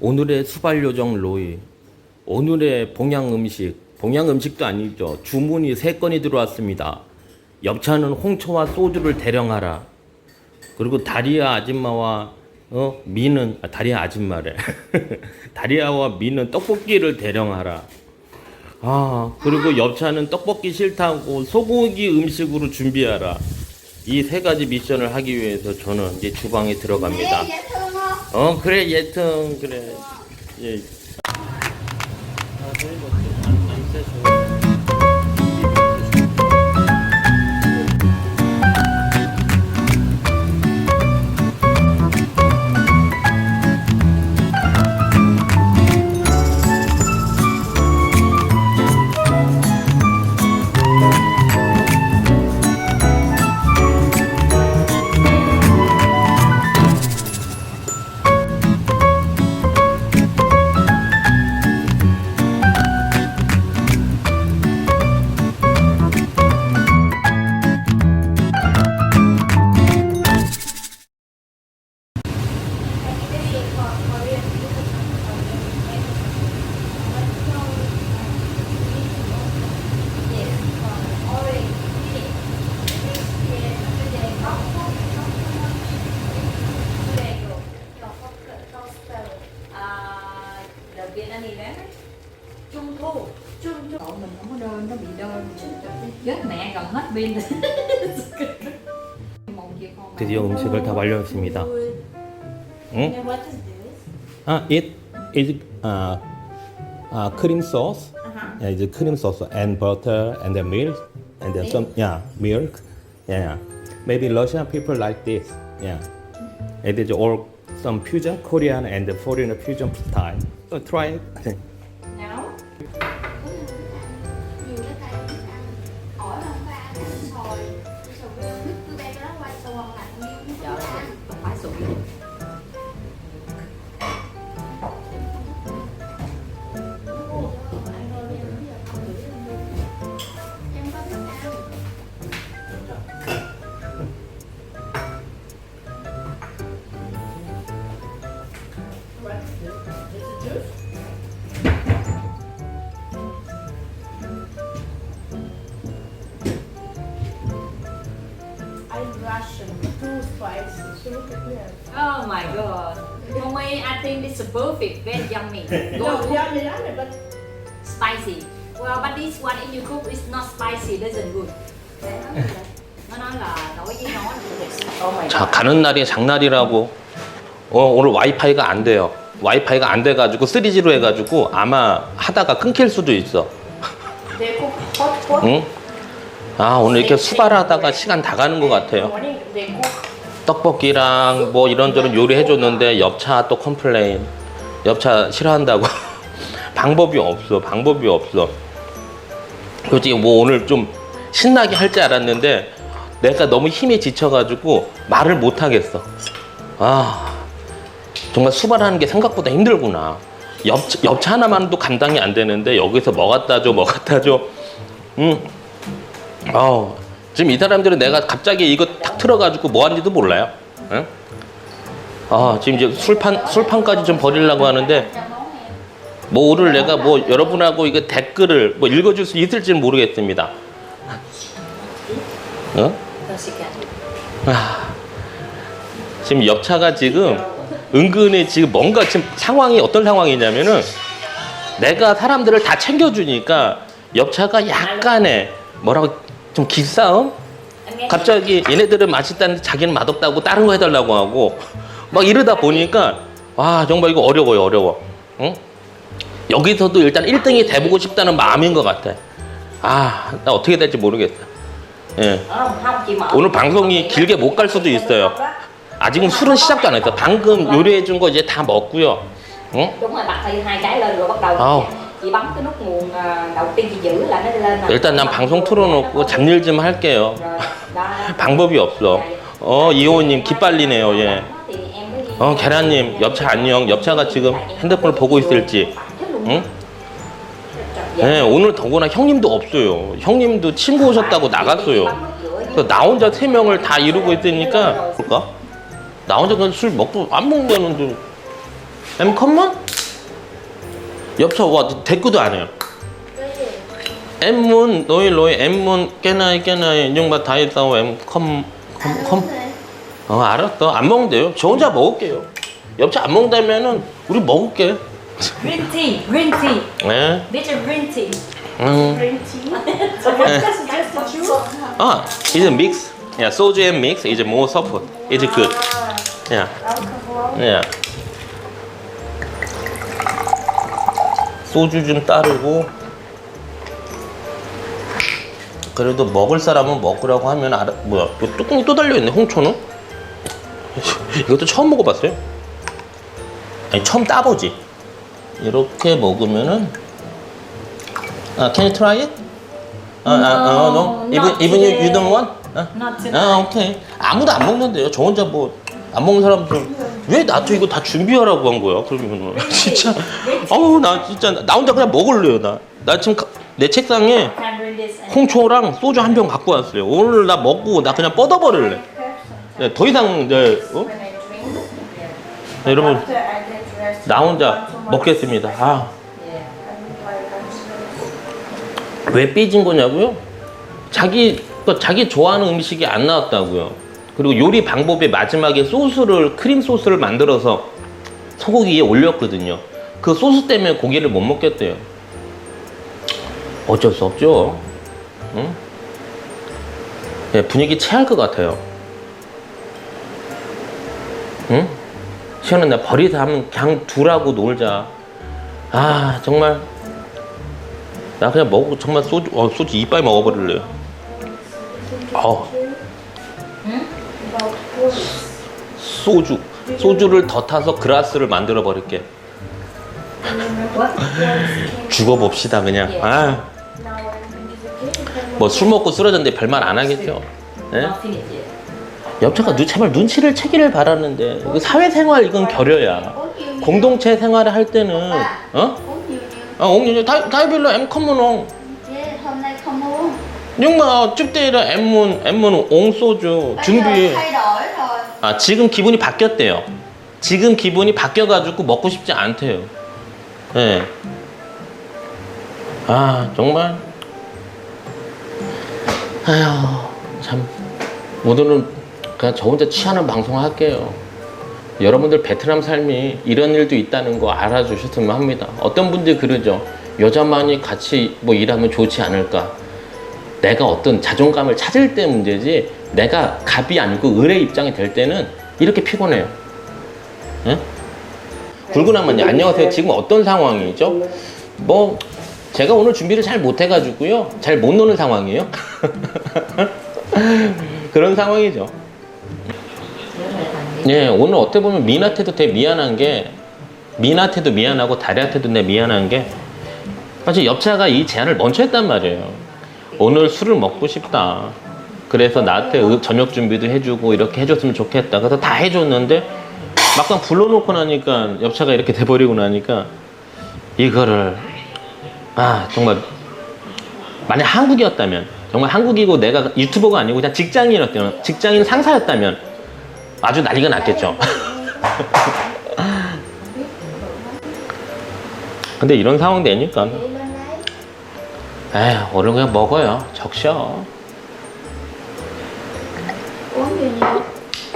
오늘의 수발 요정 로이. 오늘의 봉양 음식. 봉양 음식도 아니죠. 주문이 세 건이 들어왔습니다. 엽차는 홍초와 소주를 대령하라. 그리고 다리아 아줌마와 어 미는 아, 다리아 아줌마래. 다리아와 미는 떡볶이를 대령하라. 아 그리고 엽차는 떡볶이 싫다고 소고기 음식으로 준비하라. 이 세 가지 미션을 하기 위해서 저는 이제 주방에 들어갑니다. 어 그래 예튼 그래 예. Chết mẹ gần hết pin 드디어 음식을 다 완료했습니다. 응? What is this? 아, it is uh, uh, cream sauce. Uh-huh. Yeah, it's cream sauce and butter and then milk and then some yeah milk. Yeah, maybe Russian people like this. Yeah, it is all some fusion Korean and foreign fusion style. So try it. Too spicy. So look at me. Oh my god Mommy, I think this is perfect, very yummy No, Go yummy, yummy, but spicy Well, but this one if you cook is not spicy, doesn't good Để nó vậy? Nó nói là đối với nó là Oh my 자 가는 날이 장날이라고. 어, 오늘 와이파이가 안 돼요. 와이파이가 안 돼가지고 3G로 해가지고 아마 하다가 끊길 수도 있어. they cook hot pot. 응? 아 오늘 이렇게 수발하다가 시간 다 가는 것 같아요. Morning they cook. 떡볶이랑 뭐 이런저런 요리 해 줬는데 엽차 또 컴플레인. 엽차 싫어한다고. 방법이 없어. 방법이 없어. 솔직히 뭐 오늘 좀 신나게 할 줄 알았는데 내가 너무 힘이 지쳐가지고 말을 못 하겠어. 아 정말 수발하는 게 생각보다 힘들구나. 엽, 엽차 하나만도 감당이 안 되는데 여기서 뭐 갖다 줘, 뭐 갖다 줘. 음. 어, 지금 이 사람들은 내가 갑자기 이거 탁 틀어가지고 뭐 하는지도 몰라요. 응? 아, 지금 이제 술판, 술판까지 좀 버리려고 하는데, 뭐 오늘 내가 뭐 여러분하고 이거 댓글을 뭐 읽어줄 수 있을지는 모르겠습니다. 어? 아, 지금 엽차가 지금 은근히 지금 뭔가 지금 상황이 어떤 상황이냐면은 내가 사람들을 다 챙겨주니까 엽차가 약간의 뭐라고 좀 기싸움? 갑자기 얘네들은 맛있다는데 자기는 맛없다고 다른 거 해달라고 하고 막 이러다 보니까 와 정말 이거 어려워요 어려워. 응? 여기서도 일단 1등이 돼보고 싶다는 마음인 것 같아. 아 나 어떻게 될지 모르겠어 예. 오늘 방송이 길게 못 갈 수도 있어요. 아직은 술은 시작도 안 했어. 방금 요리해 준 거 이제 다 먹고요. 응? Rồi, Chị bấm cái nút nguồn đầu tiên chị giữ là nó lên nè 일단 난 방송 틀어놓고 잡일 좀 할게요 Rồi, đó. 방법이 없어. 어 이호님 기빨리네요 예. 어 계란님 엽차 안녕 엽차가 지금 핸드폰을 보고 있을지. 응? 네 오늘 더구나 형님도 없어요. 형님도 친구 오셨다고 나갔어요. 그래서 나 혼자 세 명을 다 이루고 있으니까 볼까? 나 혼자 그냥 술 먹고 안 먹는 거는 좀. Em common? 엽차 와 대꾸도 안 해요. Mà tại sao em không không Ăn không uống đi. 어 알았어 안 먹는데요 저 혼자 먹을게요 엽차 안 먹는다면은 우리 먹을게 green tea. 네. 음. Eh. suggested juice? 아 a mix yeah soju and mix is more support it's good Ah, yeah 소주 좀 따르고 그래도 먹을 사람은 먹으라고 하면 알아 뭐야 이거 뚜껑이 또 달려있네 홍초는 이것도 처음 먹어봤어요 아니 처음 따보지 이렇게 먹으면은 아 can you try it? 아, 아, 아, no. No, even, even you, you today. don't want? 아? Not tonight. 아, 오케이. 아무도 안 먹는데요. 저 혼자 뭐 안 먹는 사람들 왜 나한테 이거 다 준비하라고 한 거야? 그러면 진짜 어우 나 진짜 나 혼자 그냥 먹을래요 나. 나 지금 가- 내 책상에. 홍초랑 소주 한 병 갖고 왔어요. 오늘 나 먹고 나 그냥 뻗어버릴래. 네, 더 이상 네, 어? 네, 여러분. 나 혼자 먹겠습니다. 아. 왜 삐진 거냐고요? 자기 그 자기 좋아하는 음식이 안 나왔다고요. 그리고 요리 방법에 마지막에 소스를 크림 소스를 만들어서 소고기 위에 올렸거든요. 그 소스 때문에 고기를 못 먹겠대요. 어쩔 수 없죠. 응? 네, 분위기 체할 것 같아요. 응? 시원해 나 버리자 하면 그냥 두라고 놀자. 아 정말 나 그냥 먹고 정말 소주 어, 소주 이빨 먹어버릴래요. 어. 소주 소주를 더 타서 그라스를 만들어 버릴게. 죽어봅시다 그냥. 아, I'm intoxicated. 뭐술 먹고 쓰러졌는데 별말 안 하겠죠. 예? 옆차가 눈 제발 눈치를 채기를 바라는데 이거 사회생활 이건 결여야. 공동체 생활을 할 때는 어? 아, 옹 다, 다이빌러 em 커먼 옹. 6마, 집대일은 엠문 엠문 옹소주 준비. 아 지금 기분이 바뀌었대요. 지금 기분이 바뀌어가지고 먹고 싶지 않대요. 예. 네. 아 정말. 아휴 참 오늘은 그냥 저 혼자 취하는 방송 할게요. 여러분들 베트남 삶이 이런 일도 있다는 거 알아주셨으면 합니다. 어떤 분들 그러죠. 여자만이 같이 뭐 일하면 좋지 않을까. 내가 어떤 자존감을 찾을 때 문제지 내가 갑이 아니고 을의 입장이 될 때는 이렇게 피곤해요. 예? 굴구나만요. 안녕하세요. 지금 어떤 상황이죠? 뭐 제가 오늘 준비를 잘 못 해가지고요. 잘 못 노는 상황이에요. 그런 상황이죠. 예, 오늘 어떻게 보면 민한테도 되게 미안한 게 민한테도 미안하고 다리한테도 내 미안한 게 사실 엽차가 이 제안을 먼저 했단 말이에요. 오늘 술을 먹고 싶다. 그래서 나한테 의- 저녁 준비도 해주고 이렇게 해줬으면 좋겠다. 그래서 다 해줬는데 막상 불러놓고 나니까 엽차가 이렇게 돼버리고 나니까 이거를 아 정말 만약 한국이었다면 정말 한국이고 내가 유튜버가 아니고 그냥 직장인이었다면 직장인 상사였다면 아주 난리가 났겠죠. 근데 이런 상황 되니까 에휴 오늘 그냥 먹어요 적셔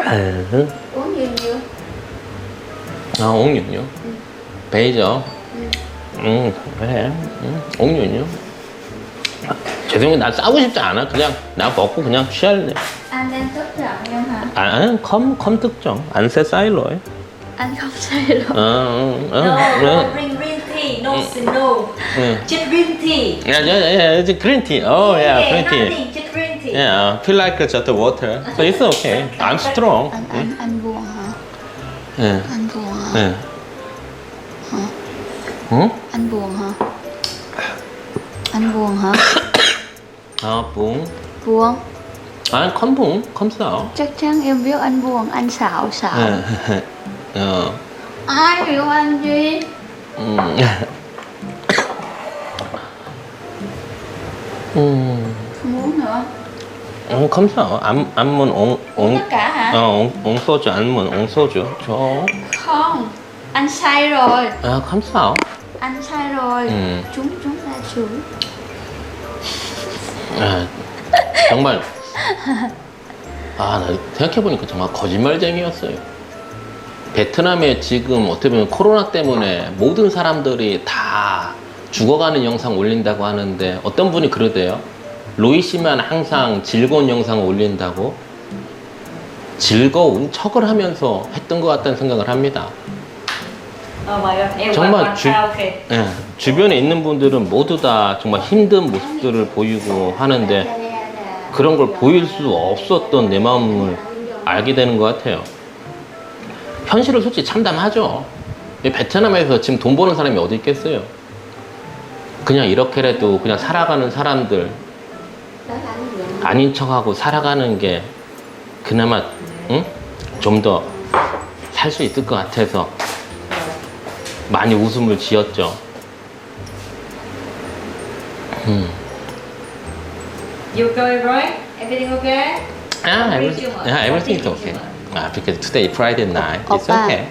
에휴. Nhiều 아 옥류요 베이죠 응 그래 응 옥류요 죄송해요 나 싸우고 싶지 않아 그냥 나 먹고 그냥 취할래 đang tức giận em hả? 아컴컴 특정 안세 사일로에 No, no, 응 green tea. No, no. 응 Just green tea. 야야야 그린티 어야 Yeah, 그린티 nothing. Just green tea. Yeah, feel like just water. So it's okay. I'm strong. Anh anh buồn hả? 예. Buồn hả? 예. 응? Hả? Anh buồn hả? 아, 뿡. Buồn 아, 컴 붕, 컴싸. Chắc chắn em biết anh buồn Anh xạo xạo 예. 어. Ai hiểu anh Duy? 음. 음. Muốn nữa 어, 컴싸. 안, 안문 옹, Uống 옹. tất cả hả? 어, 옹, 옹 소주, 안문 옹 소주. 저. Không anh sai rồi 아, 감사해요. anh sai rồi 음. chúng chúng ta chủ 아, 정말 아, 나 생각해보니까 정말 거짓말쟁이였어요. 베트남에 지금 어떻게 보면 코로나 때문에 모든 사람들이 다 죽어가는 영상 올린다고 하는데 어떤 분이 그러대요. 로이 씨만 항상 즐거운 영상을 올린다고 즐거운 척을 하면서 했던 것 같다는 생각을 합니다. god em 정말 주- 예, 주변에 있는 분들은 모두 다 정말 힘든 모습들을 보이고 하는데 그런 걸 보일 수 없었던 내 마음을 알게 되는 것 같아요. 현실을 솔직히 참담하죠. 이 베트남에서 지금 돈 버는 사람이 어디 있겠어요? 그냥 이렇게라도 그냥 살아가는 사람들 아닌 척하고 살아가는 게 그나마 응? 좀 더 살 수 있을 것 같아서 많이 웃음을 지었죠. 음. you okay right everything okay Yeah, Free everything, yeah, everything's Free okay. Ah, because today Friday night, it's okay.